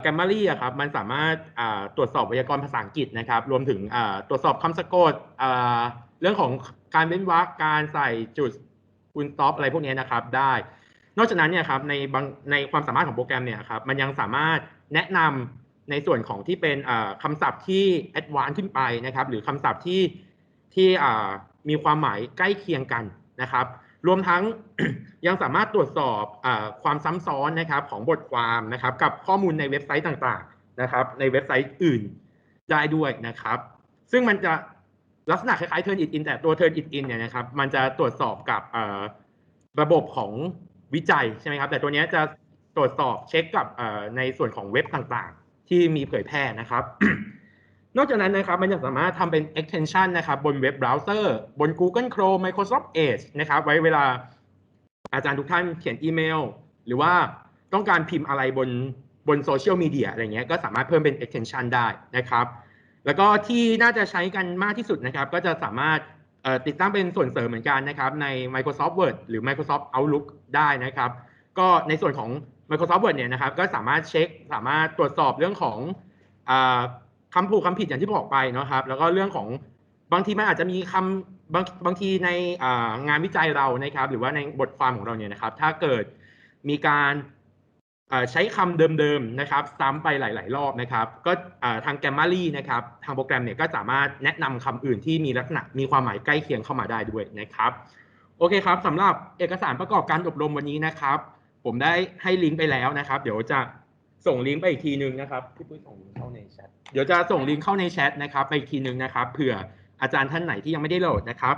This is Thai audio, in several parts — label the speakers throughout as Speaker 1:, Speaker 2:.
Speaker 1: แกมมารีอะครับมันสามารถตรวจสอบไวยากรณ์ภาษาอังกฤษนะครับ รวมถึงตรวจสอบคำสะกดเรื่องของการเว้นวรรคการใส่จุดคุณสต็อปอะไรพวกนี้นะครับได้ นอกจากนั้นเนี่ยครับในบางในความสามารถของโปรแกรมเนี่ยครับมันยังสามารถแนะนำในส่วนของที่เป็นอ่าคำศัพท์ที่แอดวานซ์ขึ้นไปนะครับ หรือคำศัพท์ที่ที่มีความหมายใกล้เคียงกันนะครับ รวมทั้งยังสามารถตรวจสอบอความซ้ำซ้อนนะครับของบทความนะครับ กับข้อมูลในเว็บไซต์ต่างๆนะครับ ในเว็บไซต์อื่นได้ด้วยนะครับ ซึ่งมันจะลักษณะคล้ายๆ Turn It In แต่ตัว Turn It In เนี่ยนะครับ มันจะตรวจสอบกับระบบของวิจัยใช่ไหมครับ แต่ตัวเนี้ยจะตรวจสอบเช็คกับในส่วนของเว็บต่างๆ ที่มีเผยแพร่นะครับ นอกจากนั้นนะครับมันยังสามารถทำเป็น extension นะครับบนเว็บเบราว์เซอร์บน Google Chrome Microsoft Edge นะครับไว้เวลาอาจารย์ทุกท่านเขียนอีเมล หรือว่าต้องการพิมพ์อะไรบนบนโซเชียลมีเดียอะไรเงี้ยก็สามารถเพิ่มเป็น extension ได้นะครับ แล้วก็ที่น่าจะใช้กันมากที่สุดนะครับ ก็จะสามารถติดตั้งเป็นส่วนเสริมเหมือนกันนะครับ ใน Microsoft Word หรือ Microsoft Outlook ได้นะครับ ก็ในส่วนของ Microsoft Word เนี่ยนะครับ ก็สามารถเช็คสามารถตรวจสอบเรื่องของอ คำผูกคำผิดอย่างที่บอกไปเนาะครับ แล้วก็เรื่องของบางทีมันอาจจะมีคำบางบางทีในงานวิจัยเรานะครับ หรือว่าในบทความของเราเนี่ยนะครับ ถ้าเกิดมีการใช้คำเดิมๆนะครับ ซ้ำไปหลาย ๆ รอบนะครับ ก็ทางแกมมารีนะครับ ทางโปรแกรมเนี่ยก็สามารถแนะนำคำอื่นที่มีลักษณะมีความหมายใกล้เคียงเข้ามาได้ด้วยนะครับโอเคครับสำหรับเอกสารประกอบการอบรมวันนี้นะครับ ผมได้ให้ลิงก์ไปแล้วนะครับ เดี๋ยวจะ ส่งลิงก์ไปอีกทีนึงนะครับพี่ปุ้ยส่งลิงก์เข้าในแชทเดี๋ยวจะส่งลิงก์เข้าในแชทนะครับไปอีกทีนึงนะครับเผื่ออาจารย์ท่านไหนที่ยังไม่ได้โหลดนะครับ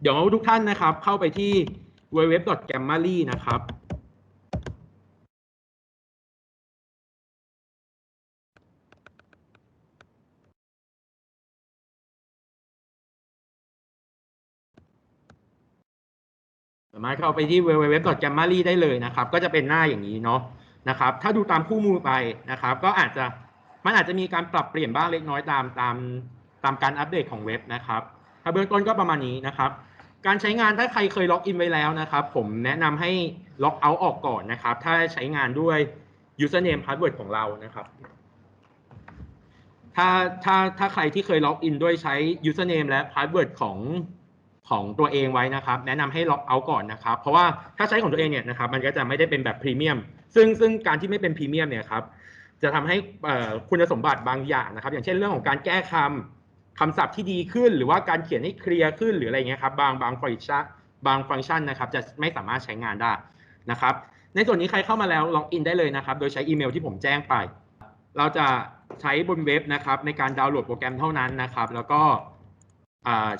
Speaker 1: เดี๋ยวทุกท่านนะครับ เข้าไปที่ www.gammaly นะครับสามารถเข้าไปที่ www.gammaly ได้เลยนะครับ ก็จะเป็นหน้าอย่างนี้เนาะ นะครับ ถ้าดูตามคู่มือไปนะครับ ก็อาจจะมันอาจจะมีการปรับเปลี่ยนบ้างเล็กน้อยตามตามตามการอัปเดตของเว็บนะครับถ้าเบื้องต้นก็ประมาณนี้นะครับ การใช้งานถ้าใครเคยล็อกอินไว้แล้วนะครับ ผมแนะนำให้ล็อกเอาท์ออกก่อนนะครับ ถ้าใช้งานด้วย username password ของเรานะครับถ้าถ้าถ้าใครที่เคยล็อกอินด้วยใช้ username และ password ของของตัวเองไว้นะครับ แนะนำให้ล็อกเอาท์ก่อนนะครับ เพราะว่าถ้าใช้ของตัวเองเนี่ยนะครับ มันก็จะไม่ได้เป็นแบบพรีเมียม ซึ่งซึ่งการที่ไม่เป็นพรีเมียมเนี่ยครับจะทำให้คุณสมบัติบางอย่างนะครับ อย่างเช่นเรื่องของการแก้คำคำศัพท์ที่ดีขึ้น หรือว่าการเขียนให้เคลียร์ขึ้นหรืออะไรเงี้ยครับบางบางฟังก์ชันบางฟังก์ชันนะครับ จะไม่สามารถใช้งานได้นะครับ ในส่วนนี้ใครเข้ามาแล้วล็อกอินได้เลยนะครับ โดยใช้อีเมลที่ผมแจ้งไป เราจะใช้บนเว็บนะครับ ในการดาวน์โหลดโปรแกรมเท่านั้นนะครับ แล้วก็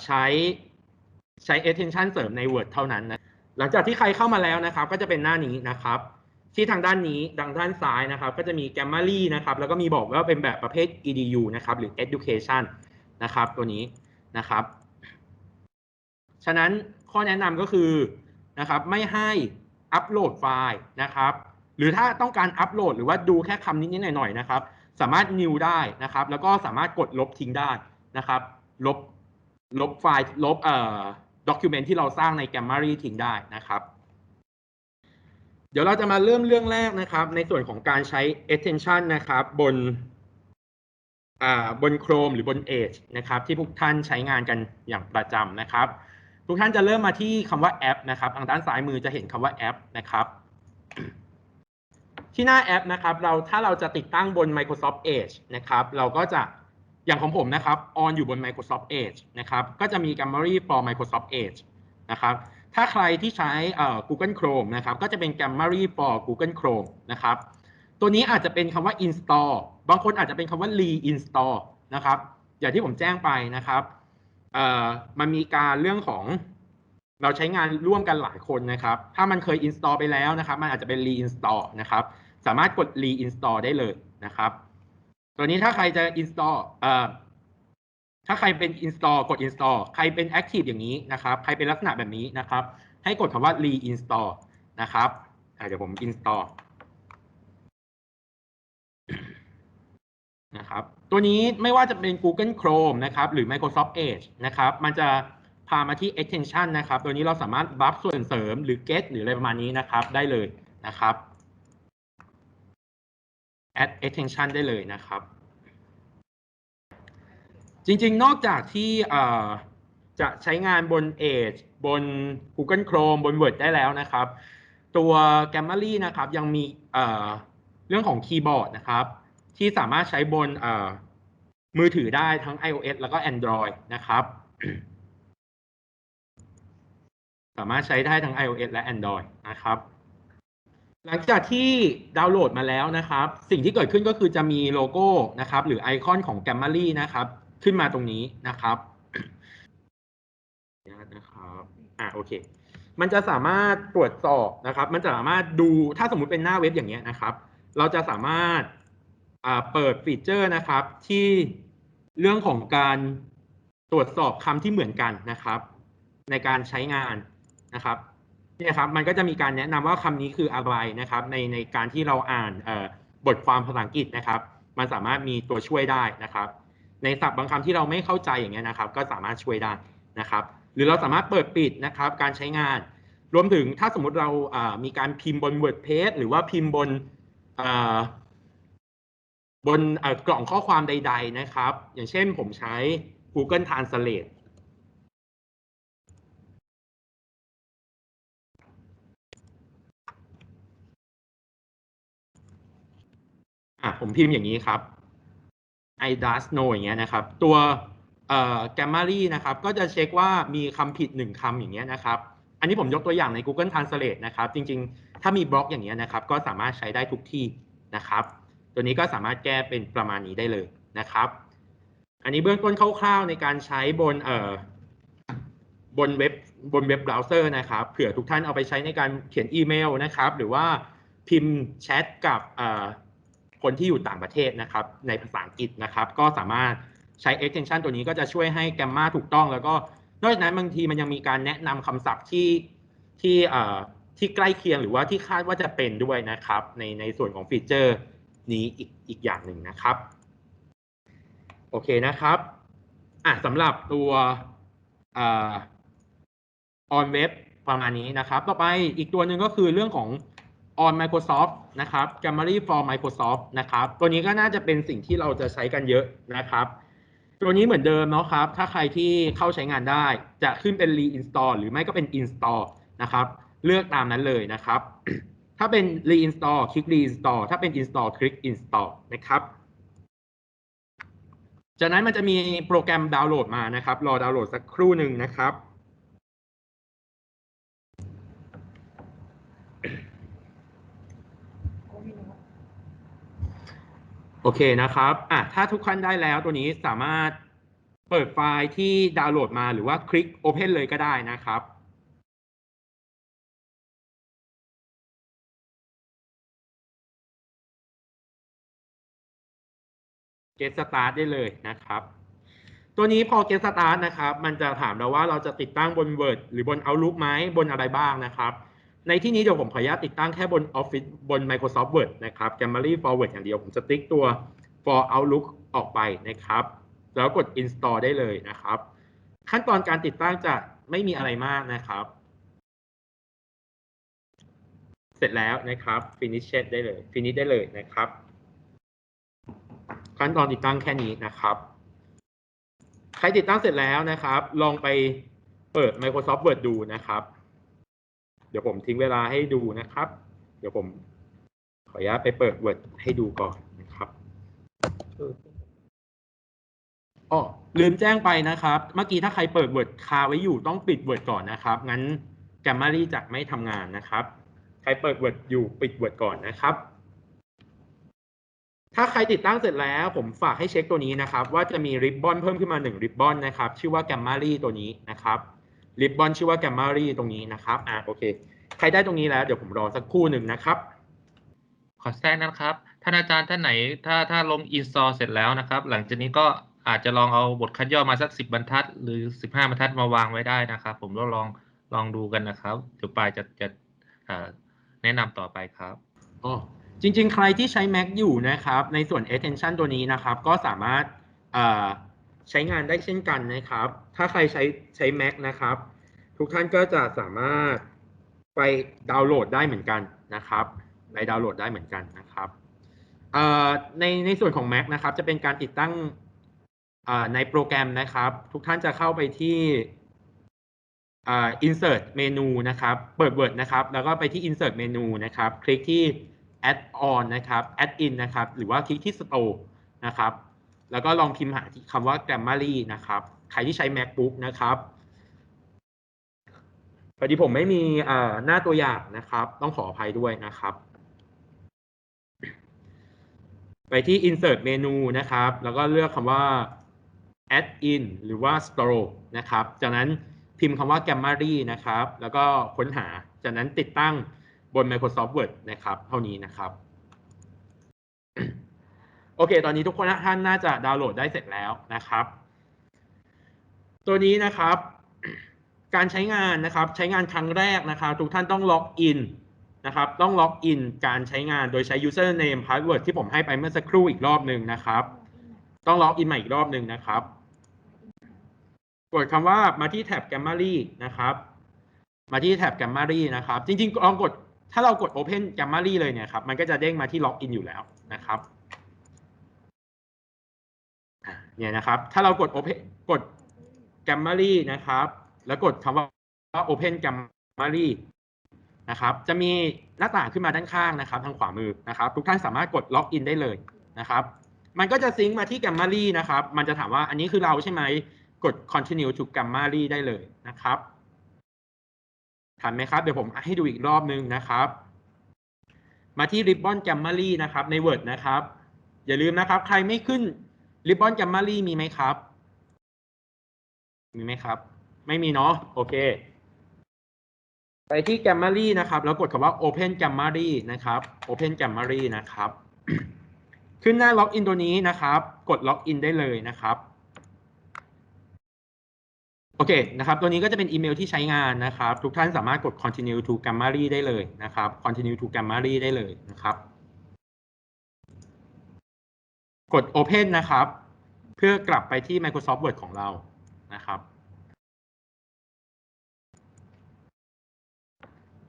Speaker 1: ใช้ใช้ attention เสริมใน Word เท่านั้นนะหลังจากที่ใครเข้ามาแล้วนะครับ ก็จะเป็นหน้านี้นะครับ ที่ทางด้านนี้ดังด้านซ้ายนะครับ ก็จะมี g a m m a r y นะครับ แล้วก็มีบอกว่าเป็นแบบประเภท edu นะครับหรือ education นะครับ ตัวนี้นะครับ ฉะนั้นข้อแนะนำก็คือนะครับไม่ให้อัปโหลดไฟล์นะครับ หรือถ้าต้องการอัปโหลดหรือว่าดูแค่คำนิดๆหน่อยๆนะครับ สามารถ new ได้นะครับ แล้วก็สามารถกดลบทิ้งได้นะครับ ลบลบไฟล์ลบเอ่อด็อกิเมนที่เราสร้างใน g a m m a r y ทิ้งได้นะครับ ดี๋ยวเราจะมาเริ่มเรื่องแรกนะครับ ในส่วนของการใช้ attention นะครับ บนบน Chrome หรือบน Edge นะครับ ที่พวกท่านใช้งานกันอย่างประจำนะครับ ทุกท่านจะเริ่มมาที่คำว่าแอปนะครับทางด้านซ้ายมือจะเห็นคำว่าแอปนะครับ ที่หน้าแอปนะครับ เราถ้าเราจะติดตั้งบน Microsoft Edge นะครับ เราก็จะอย่างของผมนะครับ on อยู่บน Microsoft Edge นะครับ ก็จะมี Grammarly for Microsoft Edge นะครับ ถ้าใครที่ใช้ Google Chrome นะครับ ก็จะเป็น Grammarly for Google Chrome นะครับ ตัวนี้อาจจะเป็นคำว่า install บางคนอาจจะเป็นคำว่า reinstall นะครับ อย่างที่ผมแจ้งไปนะครับมันมีการเรื่องของเราใช้งานร่วมกันหลายคนนะครับ ถ้ามันเคย install ไปแล้วนะครับ มันอาจจะเป็น reinstall นะครับ สามารถกด reinstall ได้เลยนะครับ ตัวนี้ถ้าใครจะ install เอ่อ ถ้าใครเป็น install กด install ใครเป็น active อย่างนี้นะครับ ใครเป็นลักษณะแบบนี้นะครับ ให้กดคำว่า reinstall นะครับเดี๋ยวผม install นะครับ ตัวนี้ไม่ว่าจะเป็น Google Chrome นะครับ หรือ Microsoft Edge นะครับ มันจะพามาที่ extension นะครับ ตัวนี้เราสามารถบัฟส่วนเสริมหรือ get หรืออะไรประมาณนี้นะครับ ได้เลยนะครับ add extension ได้เลยนะครับ จริงๆ นอกจากที่จะใช้งานบน Edge บน Google Chrome บน Word ได้แล้วนะครับ ตัว Grammarly นะครับยังมีเรื่องของคีย์บอร์ดนะครับ ที่สามารถใช้บนมือถือได้ทั้ง iOS แล้วก็ Android นะครับ สามารถใช้ได้ทั้ง iOS และ Android นะครับหลังจากที่ดาวน์โหลดมาแล้วนะครับ สิ่งที่เกิดขึ้นก็คือจะมีโลโก้นะครับ หรือไอคอนของ Grammarly นะครับ ขึ้นมาตรงนี้นะครับนะครับอ่าโอเค มันจะสามารถตรวจสอบนะครับ มันจะสามารถดูถ้าสมมุติเป็นหน้าเว็บอย่างเงี้ยนะครับ เราจะสามารถอ่าเปิดฟีเจอร์นะครับ ที่เรื่องของการตรวจสอบคำที่เหมือนกันนะครับ ในการใช้งานนะครับเนี่ยครับมันก็จะมีการแนะนำว่าคำนี้คืออะไรนะครับ ในในการที่เราอ่านบทความภาษาอังกฤษนะครับ มันสามารถมีตัวช่วยได้นะครับ ในศัพท์บางคำที่เราไม่เข้าใจอย่างเงี้ยนะครับ ก็สามารถช่วยได้นะครับ หรือเราสามารถเปิดปิดนะครับ การใช้งาน รวมถึงถ้าสมมุติเรามีการพิมพ์บน WordPress หรือว่าพิมพ์บนบนกล่องข้อความใด ๆ นะครับ อย่างเช่นผมใช้ Google Translate อะผมพิมพ์อย่างนี้ครับ I does know อย่างเงี้ยนะครับ ตัวเอ่อ Grammarly นะครับ ก็จะเช็คว่ามีคำผิดหนึ่งคำอย่างเงี้ยนะครับ อันนี้ผมยกตัวอย่างใน Google Translate นะครับ จริงๆ ถ้ามีบล็อกอย่างเงี้ยนะครับ ก็สามารถใช้ได้ทุกที่นะครับ ตัวนี้ก็สามารถแก้เป็นประมาณนี้ได้เลยนะครับ อันนี้เบื้องต้นคร่าวๆในการใช้บนเอ่อบนเว็บบนเว็บเบราว์เซอร์นะครับ เผื่อทุกท่านเอาไปใช้ในการเขียนอีเมลนะครับ หรือว่าพิมพ์แชทกับเอ่อ คนที่อยู่ต่างประเทศนะครับ ในภาษาอังกฤษนะครับ ก็สามารถใช้ extension ตัวนี้ก็จะช่วยให้แกมมาถูกต้อง แล้วก็นอกจากนั้นบางทีมันยังมีการแนะนำคำศัพท์ที่ที่เอ่อที่ใกล้เคียงหรือว่าที่คาดว่าจะเป็นด้วยนะครับ ในในส่วนของฟีเจอร์นี้อีกอีกอย่างหนึ่งนะครับ โอเคนะครับอะสำหรับตัวเอ่อ on web ประมาณนี้นะครับ ต่อไปอีกตัวหนึ่งก็คือเรื่องของ on Microsoft นะครับ Grammarly for Microsoft นะครับ ตัวนี้ก็น่าจะเป็นสิ่งที่เราจะใช้กันเยอะนะครับ ตัวนี้เหมือนเดิมเนาะครับ ถ้าใครที่เข้าใช้งานได้ จะขึ้นเป็น reinstall หรือไม่ก็เป็น install นะครับ เลือกตามนั้นเลยนะครับ ถ้าเป็น reinstall คลิก reinstall ถ้าเป็น install คลิก install นะครับ จากนั้นมันจะมีโปรแกรมดาวน์โหลดมานะครับ รอดาวน์โหลดสักครู่หนึ่งนะครับ โอเคนะครับอะถ้าทุกท่านได้แล้วตัวนี้สามารถเปิดไฟล์ที่ดาวน์โหลดมาหรือว่าคลิก Open เลยก็ได้นะครับ Get Start ได้เลยนะครับ ตัวนี้พอ Get Start นะครับ มันจะถามเราว่าเราจะติดตั้งบน Word หรือบน Outlook ไหมบนอะไรบ้างนะครับ ในที่นี้เดี๋ยวผมขออนุญาตติดตั้งแค่บน Office บน Microsoft Word นะครับ Grammarly for Word อย่างเดียวผมจะติ๊กตัว for Outlook ออกไปนะครับ แล้วกด install ได้เลยนะครับ ขั้นตอนการติดตั้งจะไม่มีอะไรมากนะครับ เสร็จแล้วนะครับ finish it ได้เลย finish ได้เลยนะครับ ขั้นตอนติดตั้งแค่นี้นะครับ ใครติดตั้งเสร็จแล้วนะครับ ลองไปเปิด Microsoft Word ดูนะครับ ดี๋ยวผมทิ้งเวลาให้ดูนะครับ เดี๋ยวผมขออนุญาตไปเปิด Word ให้ดูก่อนนะครับอ๋อลืมแจ้งไปนะครับ เมื่อกี้ถ้าใครเปิด Word คาไว้อยู่ต้องปิด Word ก่อนนะครับ งั้น Grammarly จะไม่ทำงานนะครับ ใครเปิด Word อยู่ปิด Word ก่อนนะครับ ถ้าใครติดตั้งเสร็จแล้ว ผมฝากให้เช็คตัวนี้นะครับ ว่าจะมีริบบอนเพิ่มขึ้นมา1ริบบอนนะครับ ชื่อว่า Grammarly ตัวนี้นะครับ ริบบอนชื่อว่า Grammarly ตรงนี้นะครับอ่าโอเค ใครได้ตรงนี้แล้ว เดี๋ยวผมรอสักครู่หนึ่งนะครับ
Speaker 2: ขอแทรกนะครับ ท่านอาจารย์ท่านไหน ถ้าถ้าลง install เสร็จแล้วนะครับ หลังจากนี้ก็อาจจะลองเอาบทคัดย่อมาสักสิบบรรทัด หรือสิบห้าบรรทัดมาวางไว้ได้นะครับ ผมก็ลองลองดูกันนะครับเดี๋ยวปลายจะจะเอ่อแนะนำต่อไปครับ
Speaker 1: อ๋อจริง ๆ ใครที่ใช้ Mac อยู่นะครับ ในส่วน extension ตัวนี้นะครับ ก็สามารถเอ่อ ใช้งานได้เช่นกันนะครับ ถ้าใครใช้ใช้ Mac นะครับ ทุกท่านก็จะสามารถไปดาวน์โหลดได้เหมือนกันนะครับไปดาวน์โหลดได้เหมือนกันนะครับในในส่วนของ Mac นะครับ จะเป็นการติดตั้งในโปรแกรมนะครับ ทุกท่านจะเข้าไปที่อ่อ insert เมนูนะครับ เปิด Word นะครับ แล้วก็ไปที่ insert เมนูนะครับ คลิกที่ add on นะครับ add in นะครับ หรือว่าคลิกที่ store นะครับ แล้วก็ลองพิมพ์หาคำว่า Grammarly นะครับ ใครที่ใช้ MacBook นะครับพอดีผมไม่มีหน้าตัวอย่างนะครับ ต้องขออภัยด้วยนะครับ ไปที่ insert เมนูนะครับ แล้วก็เลือกคำว่า add in หรือว่า store นะครับ จากนั้นพิมพ์คำว่า Grammarly นะครับ แล้วก็ค้นหา จากนั้นติดตั้งบน Microsoft Word นะครับ เท่านี้นะครับ โอเค ตอนนี้ทุกคนท่านน่าจะดาวน์โหลดได้เสร็จแล้วนะครับ ตัวนี้นะครับ การใช้งานนะครับใช้งานครั้งแรกนะครับ ทุกท่านต้องล็อกอินนะครับ ต้องล็อกอินการใช้งานโดยใช้ username password ที่ผมให้ไปเมื่อสักครู่อีกรอบหนึ่งนะครับ ต้องล็อกอินใหม่อีกรอบหนึ่งนะครับกดคำว่ามาที่แท็บ Grammarly นะครับ มาที่แท็บ Grammarly นะครับ จริงๆลองกดถ้าเรากด Open Grammarly เลยเนี่ยครับ มันก็จะเด้งมาที่ล็อกอินอยู่แล้วนะครับอะ เนี่ยนะครับ ถ้าเรากด Open กด Grammarly นะครับ แล้วกดคำว่า Open Grammarly นะครับ จะมีหน้าต่างขึ้นมาด้านข้างนะครับ ทางขวามือนะครับ ทุกท่านสามารถกดล็อกอินได้เลยนะครับ มันก็จะซิงก์มาที่ Grammarly นะครับ มันจะถามว่าอันนี้คือเราใช่ไหม กด continue to Grammarly ได้เลยนะครับทันไหมครับ เดี๋ยวผมให้ดูอีกรอบนึงนะครับ มาที่ Ribbon Grammarly นะครับ ใน Word นะครับ อย่าลืมนะครับ ใครไม่ขึ้น Ribbon Grammarly มีไหมครับ มีไหมครับ ไม่มีเนาะโอเค ไปที่ Grammarly นะครับ แล้วกดคำว่า Open Grammarly นะครับ Open Grammarly นะครับ ขึ้นหน้าล็อกอินตัวนี้นะครับ กดล็อกอินได้เลยนะครับโอเคนะครับ ตัวนี้ก็จะเป็นอีเมลที่ใช้งานนะครับ ทุกท่านสามารถกด continue to Grammarly ได้เลยนะครับ continue to Grammarly ได้เลยนะครับ กด open นะครับ เพื่อกลับไปที่ Microsoft Word ของเรานะครับ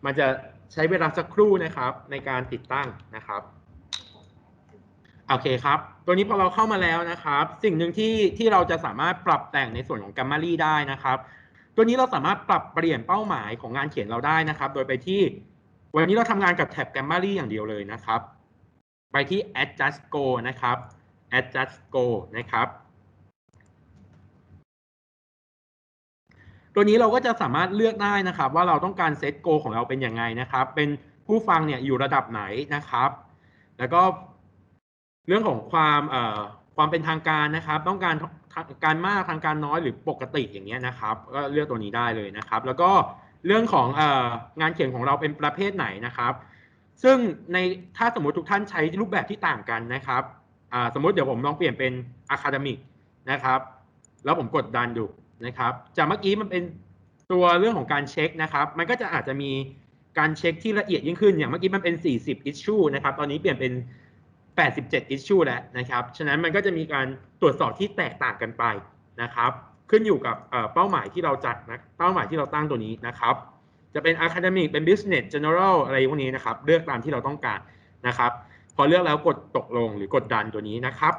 Speaker 1: มันจะใช้เวลาสักครู่นะครับในการติดตั้งนะครับโอเคครับ ตัวนี้พอเราเข้ามาแล้วนะครับ สิ่งหนึ่งที่ที่เราจะสามารถปรับแต่งในส่วนของ Grammarly ได้นะครับ ตัวนี้เราสามารถปรับเปลี่ยนเป้าหมายของงานเขียนเราได้นะครับ โดยไปที่ วันนี้เราทำงานกับแท็บ Grammarly อย่างเดียวเลยนะครับ ไปที่ adjust go นะครับ adjust go นะครับ ตัวนี้เราก็จะสามารถเลือกได้นะครับ ว่าเราต้องการเซตโกของเราเป็นยังไงนะครับ เป็นผู้ฟังเนี่ยอยู่ระดับไหนนะครับ แล้วก็เรื่องของความเอ่อความเป็นทางการนะครับ ต้องการการมากทางการน้อยหรือปกติอย่างเงี้ยนะครับ ก็เลือกตัวนี้ได้เลยนะครับ แล้วก็เรื่องของเอ่องานเขียนของเราเป็นประเภทไหนนะครับ ซึ่งในถ้าสมมติทุกท่านใช้รูปแบบที่ต่างกันนะครับ สมมติเดี๋ยวผมลองเปลี่ยนเป็น academic นะครับ แล้วผมกดดันดูนะครับ จากเมื่อกี้มันเป็นตัวเรื่องของการเช็คนะครับ มันก็จะอาจจะมีการเช็คที่ละเอียดยิ่งขึ้น อย่างเมื่อกี้มันเป็น 40 issue นะครับ ตอนนี้เปลี่ยนเป็น 87 issue แล้วนะครับ ฉะนั้นมันก็จะมีการตรวจสอบที่แตกต่างกันไปนะครับ ขึ้นอยู่กับเอ่อเป้าหมายที่เราจัดนะ เป้าหมายที่เราตั้งตัวนี้นะครับ จะเป็น academic เป็น business general อะไรพวกนี้นะครับ เลือกตามที่เราต้องการนะครับ พอเลือกแล้วกดตกลงหรือกดดันตัวนี้นะครับ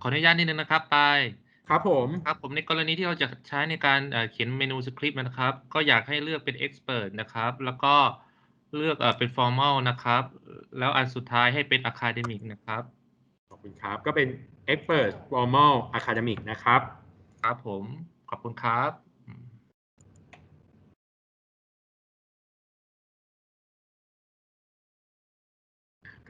Speaker 2: ขออนุญาตนิดนึงนะครับไป
Speaker 1: ครับผม
Speaker 2: ครับผมในกรณีที่เราจะใช้ในการเอ่อเขียนเมนูสคริปต์นะครับ ก็อยากให้เลือกเป็น Expert นะครับ แล้วก็เลือกเอ่อเป็น Formal นะครับ แล้วอันสุดท้ายให้เป็น Academic นะครับ
Speaker 1: ขอบคุณครับ ก็เป็น expert formal academic นะครับ
Speaker 2: ครับผม ขอบคุณครับ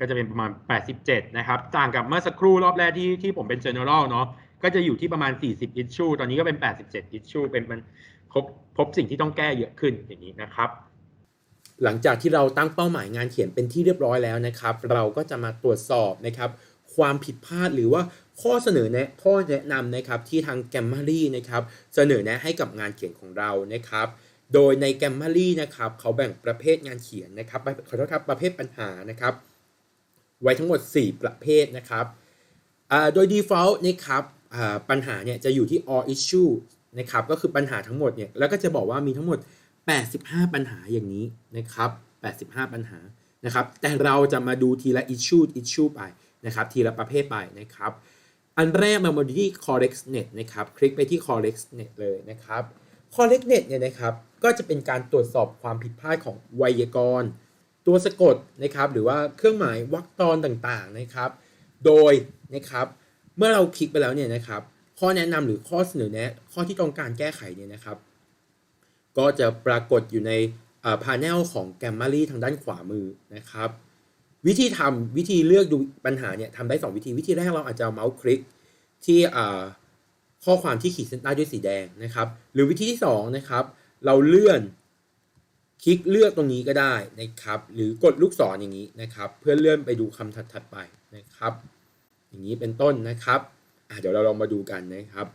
Speaker 1: ก็จะเป็นประมาณ 87 นะครับ ต่างกับเมื่อสักครู่รอบแรกที่ที่ผมเป็น general เนาะก็จะอยู่ที่ประมาณ 40 issue ตอนนี้ก็เป็น 87 issue เป็นมันพบพบสิ่งที่ต้องแก้เยอะขึ้นอย่างนี้นะครับ
Speaker 3: หลังจากที่เราตั้งเป้าหมายงานเขียนเป็นที่เรียบร้อยแล้วนะครับ เราก็จะมาตรวจสอบนะครับ ความผิดพลาดหรือว่าข้อเสนอแนะข้อแนะนำนะครับที่ทาง Grammarly นะครับเสนอแนะให้กับงานเขียนของเรานะครับ โดยใน Grammarly นะครับเขาแบ่งประเภทงานเขียนนะครับเขอโทษครับประเภทปัญหานะครับ ไว้ทั้งหมด 4 ประเภทนะครับโดย default นะครับปัญหาเนี่ยจะอยู่ที่ all issue นะครับก็คือปัญหาทั้งหมดเนี่ยแล้วก็จะบอกว่ามีทั้งหมด 85 ปัญหาอย่างนี้นะครับ 85 ปัญหา
Speaker 1: นะครับ แต่เราจะมาดูทีละ issue issue ไปนะครับ ทีละประเภทไปนะครับ อันแรกมาดูที่ correctnet นะครับ คลิกไปที่ correctnet เลยนะครับ correctnet เนี่ยนะครับ ก็จะเป็นการตรวจสอบความผิดพลาดของไวยากรณ์ ตัวสะกดนะครับหรือว่าเครื่องหมายวรรคตอนต่างๆนะครับ โดยนะครับเมื่อเราคลิกไปแล้วเนี่ยนะครับข้อแนะนำหรือข้อเสนอแนะ ข้อที่ต้องการแก้ไขเนี่ยนะครับ ก็จะปรากฏอยู่ในพา panel ของ Grammarly ทางด้านขวามือนะครับ วิธีทำวิธีเลือกดูปัญหาเนี่ยทำได้ 2 วิธีวิธีแรกเราอาจจะเมาส์คลิกที่ข้อความที่ขีดเส้นใต้ด้วยสีแดงนะครับ หรือวิธีที่2นะครับเราเลื่อน คลิกเลือกตรงนี้ก็ได้นะครับ หรือกดลูกศรอย่างนี้นะครับ เพื่อเลื่อนไปดูคำถัดๆไปนะครับ อย่างนี้เป็นต้นนะครับอะเดี๋ยวเราลองมาดูกันนะครับ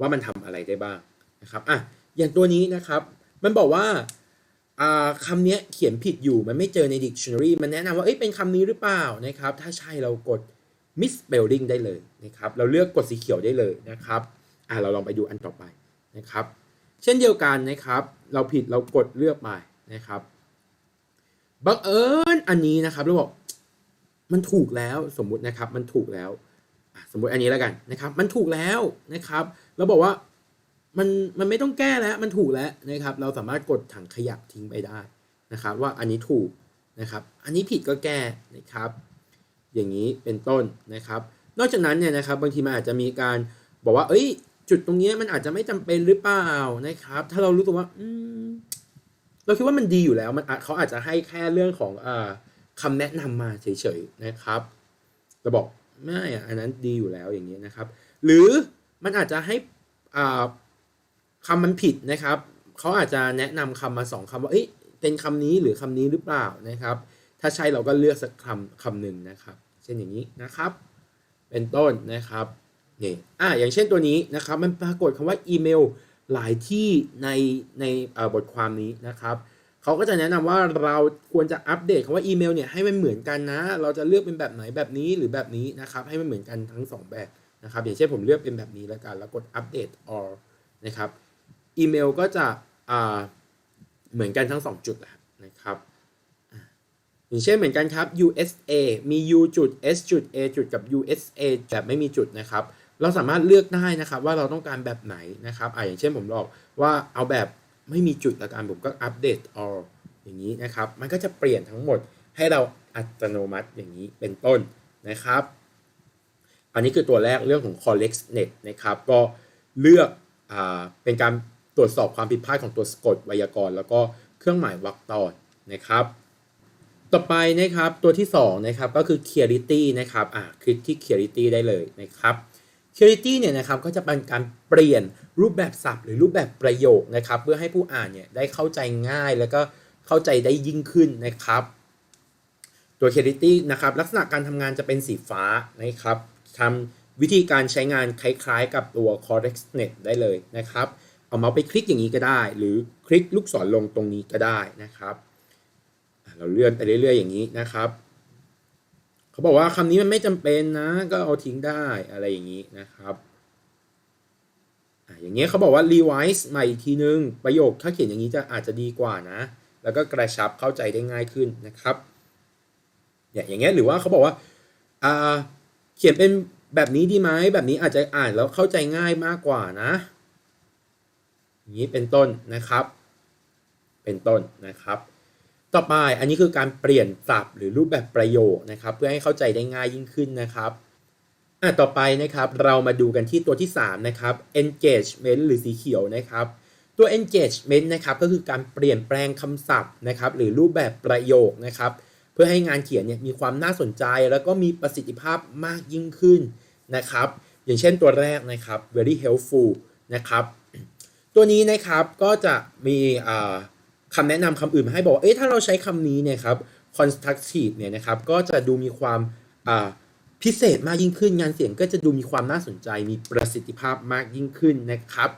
Speaker 1: ว่ามันทำอะไรได้บ้างนะครับอะอย่างตัวนี้นะครับ มันบอกว่าอ่าคำนี้เขียนผิดอยู่มันไม่เจอใน dictionary มันแนะนำว่าเอ้ยเป็นคำนี้หรือเปล่านะครับ ถ้าใช่เรากด misspelling ได้เลยนะครับ เราเลือกกดสีเขียวได้เลยนะครับอะเราลองไปดูอันต่อไปนะครับ เช่นเดียวกันนะครับ เราผิดเรากดเลือกไป นะครับบังเอิญอันนี้นะครับเราบอกมันถูกแล้วสมมุตินะครับมันถูกแล้ว สมมุติอันนี้แล้วกันนะครับ มันถูกแล้วนะครับเราบอกว่ามันมันไม่ต้องแก้แล้วมันถูกแล้วนะครับ เราสามารถกดถังขยะทิ้งไปได้นะครับ ว่าอันนี้ถูกนะครับ อันนี้ผิดก็แก้นะครับ อย่างนี้เป็นต้นนะครับ นอกจากนั้นเนี่ยนะครับบางทีมันอาจจะมีการบอกว่า เอ้ย จุดตรงนี้มันอาจจะไม่จำเป็นหรือเปล่านะครับ ถ้าเรารู้ตัวว่าอืม เราคิดว่ามันดีอยู่แล้วมันเขาอาจจะให้แค่เรื่องของอาคำแนะนำมาเฉยๆนะครับเราบอกไม่อันนั้นดีอยู่แล้วอย่างนี้นะครับ หรือมันอาจจะให้อ่าคำมันผิดนะครับเขาอาจจะแนะนำคำมาสองคำว่าเอ้ยเป็นคำนี้หรือคำนี้หรือเปล่านะครับ ถ้าใช่เราก็เลือกสักคำคำหนึ่งนะครับ เช่นอย่างนี้นะครับ เป็นต้นนะครับนี่อ่าอย่างเช่นตัวนี้นะครับ มันปรากฏคำว่าอีเมล หลายที่ในในบทความนี้นะครับเขาก็จะแนะนำว่าเราควรจะอัปเดตคำว่าอีเมลเนี่ยให้มันเหมือนกันนะ เราจะเลือกเป็นแบบไหนแบบนี้หรือแบบนี้นะครับให้มันเหมือนกันทั้งสองแบบนะครับอย่างเช่นผมเลือกเป็นแบบนี้แล้วกันแล้วกดอัปเดต all นะครับอีเมลก็จะเหมือนกันทั้งสองจุดแหละนะครับอย่างเช่นเหมือนกันครับ USA มี U จุด S จุด A จุดกับ USA แบบไม่มีจุดนะครับ เราสามารถเลือกได้นะครับว่าเราต้องการแบบไหนนะครับอ่าอย่างเช่นผมบอกว่าเอาแบบไม่มีจุดละกันผมก็อัปเดต all อย่างนี้นะครับ มันก็จะเปลี่ยนทั้งหมดให้เราอัตโนมัติอย่างนี้เป็นต้นนะครับ อันนี้คือตัวแรกเรื่องของ CollectNet นะครับ ก็เลือกอ่าเป็นการตรวจสอบความผิดพลาดของตัวสะกดไวยากรณ์แล้วก็เครื่องหมายวรรคตอนนะครับต่อไปนะครับตัวที่2นะครับก็คือ clarity นะครับอ่าคลิกที่ clarity ได้เลยนะครับ clarity เนี่ยนะครับก็จะเป็นการเปลี่ยนรูปแบบศัพท์ หรือรูปแบบประโยคนะครับเพื่อให้ผู้อ่านเนี่ยได้เข้าใจง่ายแล้วก็เข้าใจได้ยิ่งขึ้นนะครับตัว clarity นะครับลักษณะการทำงานจะเป็นสีฟ้านะครับทำวิธีการใช้งานคล้ายๆ กับตัว correctnet ได้เลยนะครับเอาเมาส์ไปคลิกอย่างนี้ก็ได้ หรือคลิกลูกศรลงตรงนี้ก็ได้นะครับ เราเลื่อนไปเรื่อยๆอย่างนี้นะครับ เขาบอกว่าคำนี้มันไม่จำเป็นนะ ก็เอาทิ้งได้อะไรอย่างนี้นะครับอย่างเงี้ยเขาบอกว่า revise ใหม่อีกทีนึง ประโยคถ้าเขียนอย่างนี้จะอาจจะดีกว่านะ แล้วก็กระชับเข้าใจได้ง่ายขึ้นนะครับเนี่ยอย่างเงี้ยหรือว่าเขาบอกว่าอ่าเขียนเป็นแบบนี้ดีไหมแบบนี้อาจจะอ่านแล้วเข้าใจง่ายมากกว่านะ อย่างนี้เป็นต้นนะครับ เป็นต้นนะครับ ต่อไปอันนี้คือการเปลี่ยนศัพท์หรือรูปแบบประโยคนะครับ เพื่อให้เข้าใจได้ง่ายยิ่งขึ้นนะครับอะต่อไปนะครับเรามาดูกันที่ตัวที่ 3 นะครับ engagement หรือสีเขียวนะครับ ตัว engagement นะครับก็คือการเปลี่ยนแปลงคำศัพท์นะครับ หรือรูปแบบประโยคนะครับ เพื่อให้งานเขียนเนี่ยมีความน่าสนใจ แล้วก็มีประสิทธิภาพมากยิ่งขึ้นนะครับ อย่างเช่นตัวแรกนะครับ very helpful นะครับ ตัวนี้นะครับก็จะมีอ่า คำแนะนำคำอื่นมาให้บอกว่าเอ๊ะถ้าเราใช้คำนี้เนี่ยครับ constructive เนี่ยนะครับก็จะดูมีความพิเศษมากยิ่งขึ้น งานเสียงก็จะดูมีความน่าสนใจมีประสิทธิภาพมากยิ่งขึ้นนะครับ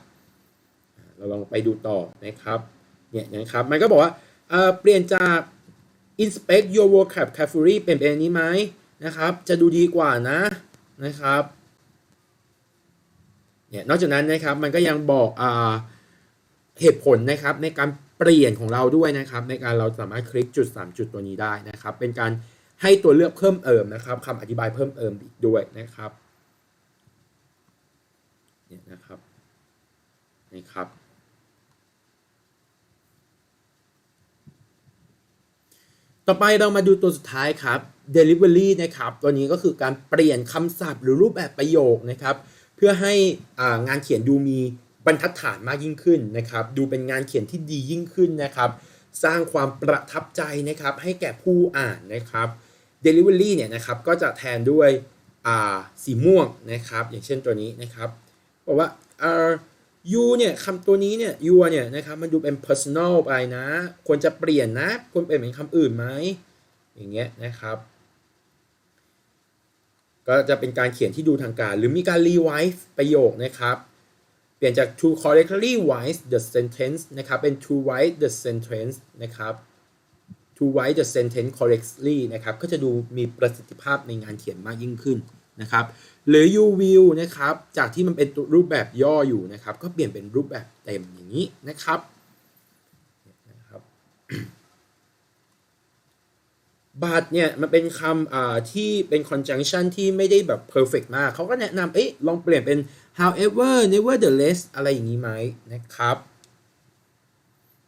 Speaker 1: เราลองไปดูต่อนะครับเนี่ยนะครับมันก็บอกว่าเปลี่ยนจาก inspect your vocab carefully เป็นเป็นอันนี้ไหมนะครับ จะดูดีกว่านะนะครับเนี่ยนอกจากนั้นนะครับมันก็ยังบอกอเหตุผลนะครับในการ เปลี่ยนของเราด้วยนะครับ ในการเราสามารถคลิกจุด 3 จุดตัวนี้ได้นะครับ เป็นการให้ตัวเลือกเพิ่มเติมนะครับคำอธิบายเพิ่มเติมอีกด้วยนะครับเนี่ยนะครับนี่ครับต่อไปเรามาดูตัวสุดท้ายครับ delivery นะครับ ตัวนี้ก็คือการเปลี่ยนคำศัพท์หรือรูปแบบประโยคนะครับ เพื่อให้อ่างานเขียนดูมี บรรทัดฐานมากยิ่งขึ้นนะครับดูเป็นงานเขียนที่ดียิ่งขึ้นนะครับสร้างความประทับใจนะครับให้แก่ผู้อ่านนะครับ delivery เนี่ยนะครับก็จะแทนด้วยอ่าสีม่วงนะครับอย่างเช่นตัวนี้นะครับบอกว่าเออ you เนี่ยคำตัวนี้เนี่ย you เนี่ยนะครับมันดูเป็น personal ไปนะ ควรจะเปลี่ยนนะควรเปลี่ยนเป็นคำอื่นไหมอย่างเงี้ยนะครับ ก็จะเป็นการเขียนที่ดูทางการ หรือมีการ revise ประโยคนะครับ ลี่ยนจาก to correctly write the sentence นะครับ เป็น to write the sentence นะครับ to write the sentence correctly นะครับ ก็จะดูมีประสิทธิภาพในงานเขียนมากยิ่งขึ้นนะครับ หรือ you will นะครับ จากที่มันเป็นรูปแบบย่ออยู่นะครับ ก็เปลี่ยนเป็นรูปแบบเต็มอย่างนี้นะครับนะครับบัตเนี่ย มันเป็นคำที่เป็น conjunction ที่ไม่ได้แบบ perfect มาก เขาก็แนะนำเอ๊ะลองเปลี่ยนเป็น however nevertheless อะไรอย่างนี้ไหมนะครับ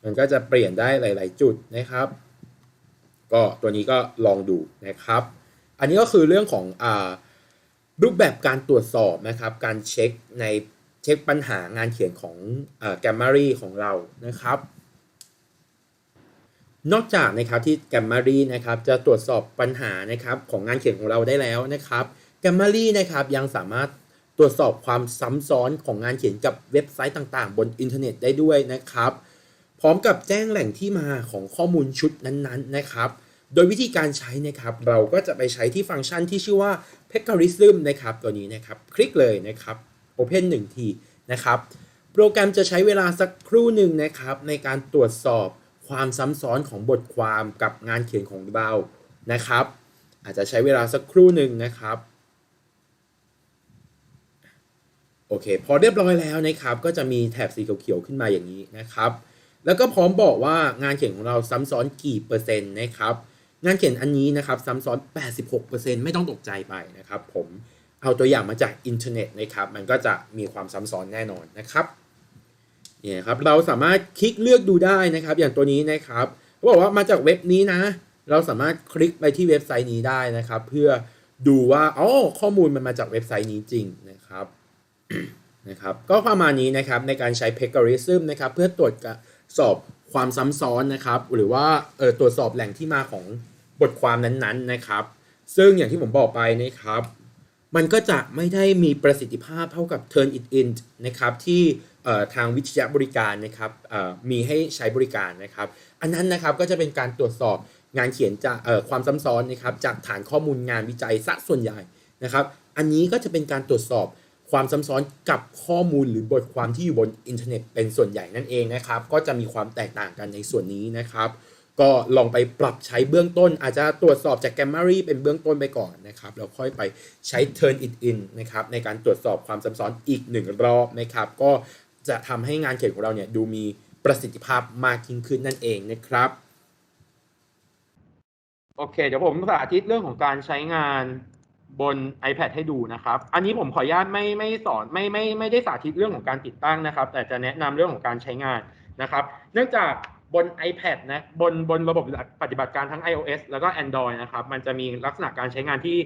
Speaker 1: มันก็จะเปลี่ยนได้หลาย ๆ จุดนะครับ ก็ตัวนี้ก็ลองดูนะครับ อันนี้ก็คือเรื่องของอ่ารูปแบบการตรวจสอบนะครับ การเช็คในเช็คปัญหางานเขียนของแกมมารีของเรานะครับ นอกจากนะครับที่แกมมารีนะครับจะตรวจสอบปัญหานะครับของงานเขียนของเราได้แล้วนะครับแกมมารีนะครับยังสามารถ ตรวจสอบความซ้ำซ้อนของงานเขียนกับเว็บไซต์ต่างๆ บนอินเทอร์เน็ตได้ด้วยนะครับ พร้อมกับแจ้งแหล่งที่มาของข้อมูลชุดนั้นๆนะครับ โดยวิธีการใช้นะครับ เราก็จะไปใช้ที่ฟังก์ชันที่ชื่อว่า p e c a r i s m นะครับ ตัวนี้นะครับ คลิกเลยนะครับ Open 1 ทีนะครับ โปรแกรมจะใช้เวลาสักครู่หนึ่งนะครับ ในการตรวจสอบความซ้ำซ้อนของบทความกับงานเขียนของเรานะครับ อาจจะใช้เวลาสักครู่หนึ่งนะครับ โอเค พอเรียบร้อยแล้วนะครับ ก็จะมีแถบสีเขียวๆขึ้นมาอย่างนี้นะครับ แล้วก็พร้อมบอกว่างานเขียนของเราซ้ำซ้อนกี่เปอร์เซ็นต์นะครับ งานเขียนอันนี้นะครับซ้ำซ้อน 86%ไม่ต้องตกใจไปนะครับ ผมเอาตัวอย่างมาจากอินเทอร์เน็ตนะครับ มันก็จะมีความซ้ำซ้อนแน่นอนนะครับเนี่ยครับเราสามารถคลิกเลือกดูได้นะครับ อย่างตัวนี้นะครับเขาบอกว่ามาจากเว็บนี้นะ เราสามารถคลิกไปที่เว็บไซต์นี้ได้นะครับ เพื่อดูว่าอ๋อข้อมูลมันมาจากเว็บไซต์นี้จริงนะครับ นะครับก็ประมาณนี้นะครับในการใช้ p e g a r i s m นะครับเพื่อตรวจสอบความซ้ำซ้อนนะครับ หรือว่าเออตรวจสอบแหล่งที่มาของบทความนั้นๆนะครับ ซึ่งอย่างที่ผมบอกไปนะครับ มันก็จะไม่ได้มีประสิทธิภาพเท่ากับ Turn It In นะครับที่เออทางวิทยาบริการนะครับเออมีให้ใช้บริการนะครับ อันนั้นนะครับก็จะเป็นการตรวจสอบงานเขียนจากเออความซ้ำซ้อนนะครับจากฐานข้อมูลงานวิจัยซะส่วนใหญ่นะครับ อันนี้ก็จะเป็นการตรวจสอบ ความซ้ำซ้อนกับข้อมูลหรือบทความที่อยู่บนอินเทอร์เน็ตเป็นส่วนใหญ่นั่นเองนะครับ ก็จะมีความแตกต่างกันในส่วนนี้นะครับ ก็ลองไปปรับใช้เบื้องต้น อาจจะตรวจสอบจาก Gamma เป็นเบื้องต้นไปก่อนนะครับแล้วค่อยไปใช้ Turn It In นะครับในการตรวจสอบความซ้ำซ้อนอีกหนึ่งรอบนะครับ ก็จะทำให้งานเขียนของเราเนี่ยดูมีประสิทธิภาพมากยิ่งขึ้นนั่นเองนะครับ
Speaker 4: โอเค เดี๋ยวผมสาธิตเรื่องของการใช้งาน บน iPad ให้ดูนะครับ อันนี้ผมขออนุญาตไม่ไม่สอนไม่ไม่ไม่ได้สาธิตเรื่องของการติดตั้งนะครับ แต่จะแนะนำเรื่องของการใช้งานนะครับ เนื่องจากบน iPad นะบนบนระบบปฏิบัติการทั้ง iOS แล้วก็ Android นะครับ มันจะมีลักษณะการใช้งานที่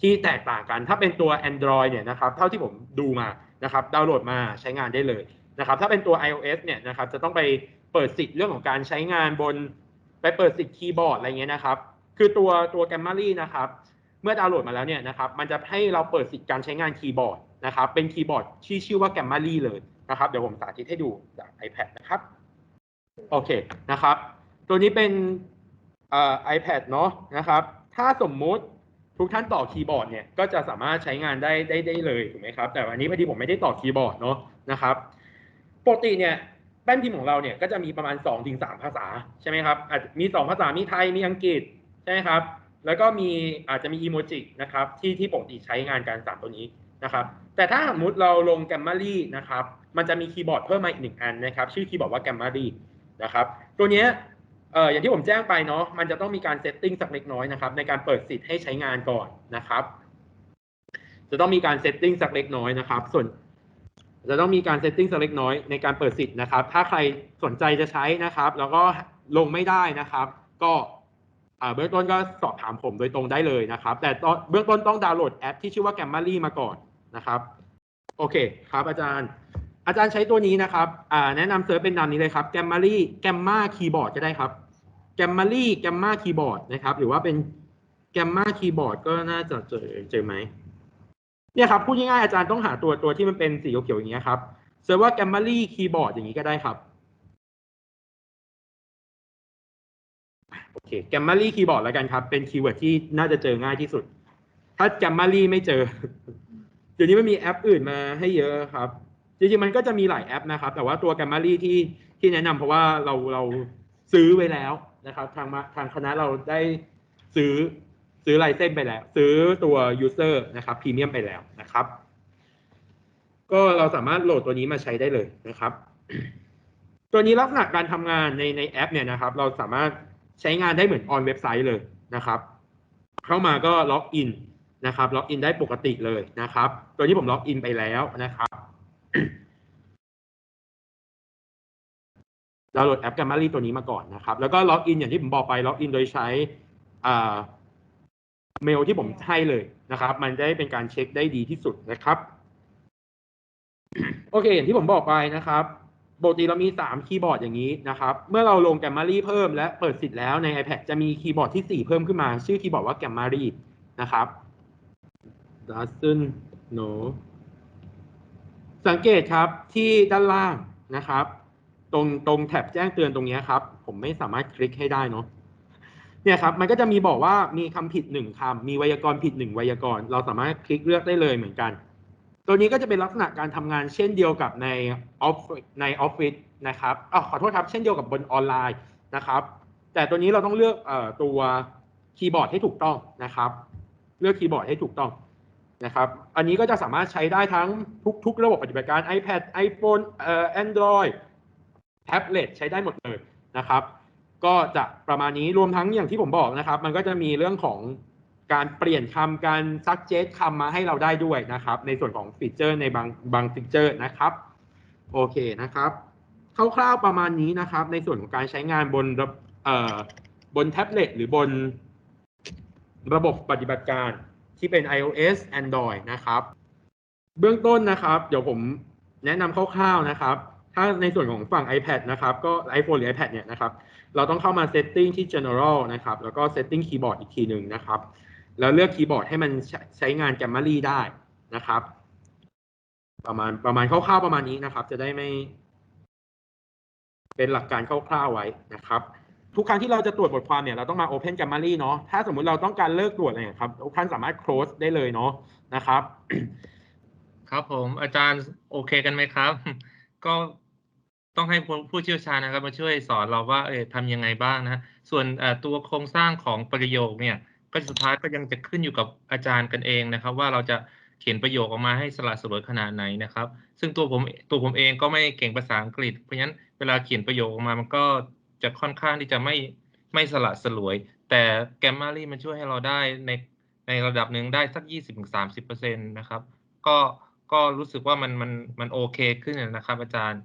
Speaker 4: ที่แตกต่างกัน ถ้าเป็นตัว Android เนี่ยนะครับ เท่าที่ผมดูมานะครับ ดาวน์โหลดมาใช้งานได้เลยนะครับ ถ้าเป็นตัว iOS เนี่ยนะครับ จะต้องไปเปิดสิทธิ์เรื่องของการใช้งานบน ไปเปิดสิทธิ์คีย์บอร์ดอะไรเงี้ยนะครับ คือตัวตัว Gamma นะครับ เมื่อดาวน์โหลดมาแล้วเนี่ยนะครับมันจะให้เราเปิดสิทธิ์การใช้งานคีย์บอร์ดนะครับเป็นคีย์บอร์ดที่ชื่อว่า Gamma เลยนะครับเดี๋ยวผมสาธิตให้ดูจาก iPad นะครับโอเคนะครับ ตัวนี้เป็นเอ่อ iPad เนาะนะครับ ถ้าสมมุติทุกท่านต่อคีย์บอร์ดเนี่ยก็จะสามารถใช้งานได้ได้ได้เลยถูกไหมครับ แต่วันนี้พอดีผมไม่ได้ต่อคีย์บอร์ดเนาะนะครับปกติเนี่ยแป้นพิมพ์ของเราเนี่ยก็จะมีประมาณ2-3ถึงภาษาใช่ไหมครับอาจจะมี 2 ภาษามีไทยมีอังกฤษใช่ไหมครับ แล้วก็มีอาจจะมีอีโมจินะครับที่ที่ปกติใช้งานการสามตัวนี้นะครับ แต่ถ้าสมมติเราลงแกมมารีนะครับ มันจะมีคีย์บอร์ดเพิ่มมาอีกหนึ่งอันนะครับ ชื่อคีย์บอร์ดว่าแกมมารี
Speaker 1: นะครับ ตัวเนี้ยเอ่ออย่างที่ผมแจ้งไปเนาะมันจะต้องมีการเซตติ้งสักเล็กน้อยนะครับ ในการเปิดสิทธิ์ให้ใช้งานก่อนนะครับ จะต้องมีการเซตติ้งสักเล็กน้อยนะครับ ส่วนจะต้องมีการเซตติ้งสักเล็กน้อยในการเปิดสิทธิ์นะครับ ถ้าใครสนใจจะใช้นะครับ แล้วก็ลงไม่ได้นะครับ ก็ เบื้องต้นก็สอบถามผมโดยตรงได้เลยนะครับ แต่ตเบื้องต้นต้องดาวน์โหลดแอปที่ชื่อว่า Grammarly มาก่อนนะครับ โอเคครับ อาจารย์ อาจารย์ใช้ตัวนี้นะครับแนะนำเซิร์ชเป็นนามนี้เลยครับ Grammarly Gamma Keyboard ก็ได้ครับ Grammarly Gamma Keyboard นะครับ หรือว่าเป็น Gamma Keyboard ก็น่าจะเจอเจอไหมเนี่ยครับพูดง่ายๆอาจารย์ต้องหาตัวตัวที่มันเป็นสีเขียวๆอย่างเงี้ยครับเซิร์ชว่า Grammarly Keyboard อย่างนี้ก็ได้ครับ โอเค Grammarly Keyboard แล้วกันครับ เป็นคีย์เวิร์ดที่น่าจะเจอง่ายที่สุด ถ้า Grammarly ไม่เจอ เดี๋ยวนี้มันมีแอปอื่นมาให้เยอะครับ จริงๆมันก็จะมีหลายแอปนะครับ แต่ว่าตัว Grammarly ที่ที่แนะนำเพราะว่าเราเราซื้อไว้แล้วนะครับ ทางมาทางคณะเราได้ซื้อซื้อไลเซนไปแล้ว ซื้อตัว user นะครับพรีเมียมไปแล้วนะครับ ก็เราสามารถโหลดตัวนี้มาใช้ได้เลยนะครับ ตัวนี้ลักษณะการทำงานในในแอปเนี่ยนะครับ เราสามารถ ใช้งานได้เหมือนออนเว็บไซต์เลยนะครับ เข้ามาก็ล็อกอินนะครับล็อกอินได้ปกติเลยนะครับตัวนี้ผมล็อกอินไปแล้วนะครับดาวน์โหลดแอป Grammarly ตัวนี้มาก่อนนะครับ แล้วก็ล็อกอินอย่างที่ผมบอกไปล็อกอินโดยใช้อ่าเมลที่ผมให้เลยนะครับ มันได้เป็นการเช็คได้ดีที่สุดนะครับ โอเค อย่างที่ผมบอกไปนะครับ ปกติเรามี 3 คีย์บอร์ดอย่างนี้นะครับ เมื่อเราลง Grammarly เพิ่มและเปิดสิทธิ์แล้วใน iPad จะมีคีย์บอร์ดที่ 4 เพิ่มขึ้นมา ชื่อคีย์บอร์ดว่า Grammarly นะครับ doesn't know สังเกตครับที่ด้านล่างนะครับ ตรงตรงแท็บแจ้งเตือนตรงนี้ครับ ผมไม่สามารถคลิกให้ได้เนาะเนี่ยครับ มันก็จะมีบอกว่ามีคำผิดหนึ่งคำมีไวยากรณ์ผิดหนึ่งไวยากรณ์เราสามารถคลิกเลือกได้เลยเหมือนกัน ตัวนี้ก็จะเป็นลักษณะการทำงานเช่นเดียวกับในออฟในออฟฟิศนะครับอ๋อขอโทษครับ เช่นเดียวกับบนออนไลน์นะครับ แต่ตัวนี้เราต้องเลือกอตัวคีย์บอร์ดให้ถูกต้องนะครับ เลือกคีย์บอร์ดให้ถูกต้องนะครับ อันนี้ก็จะสามารถใช้ได้ทั้งทุกทุกระบบปฏิบัติการ iPad iPhone เอ่อ Android แท็บเล็ตใช้ได้หมดเลยนะครับ ก็จะประมาณนี้รวมทั้งอย่างที่ผมบอกนะครับ มันก็จะมีเรื่องของ การเปลี่ยนคำการซักเจสคำมาให้เราได้ด้วยนะครับ ในส่วนของฟีเจอร์ในบางบางฟีเจอร์นะครับ โอเคนะครับคร่าวๆประมาณนี้นะครับ ในส่วนของการใช้งานบนเอ่อบนแท็บเล็ตหรือบนระบบปฏิบัติการที่เป็น iOS Android นะครับ เบื้องต้นนะครับ เดี๋ยวผมแนะนำคร่าวๆนะครับ ถ้าในส่วนของฝั่ง iPad นะครับ ก็ iPhone หรือ iPad เนี่ยนะครับ เราต้องเข้ามา setting ที่ general นะครับ แล้วก็ setting keyboard อีกทีหนึ่งนะครับ แล้วเลือกคีย์บอร์ดให้มันใช้งาน Grammarly ได้นะครับ ประมาณประมาณคร่าวๆประมาณนี้นะครับ จะได้ไม่ เป็นหลักการคร่าวๆไว้นะครับ ทุกครั้งที่เราจะตรวจบทความเนี่ยเราต้องมา Open Grammarly เนาะถ้าสมมุติเราต้องการเลิกตรวจอะไรเนี่ยครับทุกท่านสามารถ close ได้เลยเนาะนะครับ
Speaker 2: ครับผมอาจารย์โอเคกันไหมครับ ก็ต้องให้ผู้เชี่ยวชาญนะครับมาช่วยสอนเราว่าเออทำยังไงบ้างนะ ส่วนตัวโครงสร้างของประโยคเนี่ย ก็สุดท้ายก็ยังจะขึ้นอยู่กับอาจารย์กันเองนะครับ ว่าเราจะเขียนประโยคออกมาให้สละสลวยขนาดไหนนะครับ ซึ่งตัวผมตัวผมเองก็ไม่เก่งภาษาอังกฤษ เพราะฉะนั้นเวลาเขียนประโยคออกมามันก็จะค่อนข้างที่จะไม่ไม่สละสลวย แต่แกมมารี่มันช่วยให้เราได้ในในระดับหนึ่งได้สัก 20-30%นะครับ ก็ก็รู้สึกว่ามันมันมันโอเคขึ้นนะครับ อาจารย์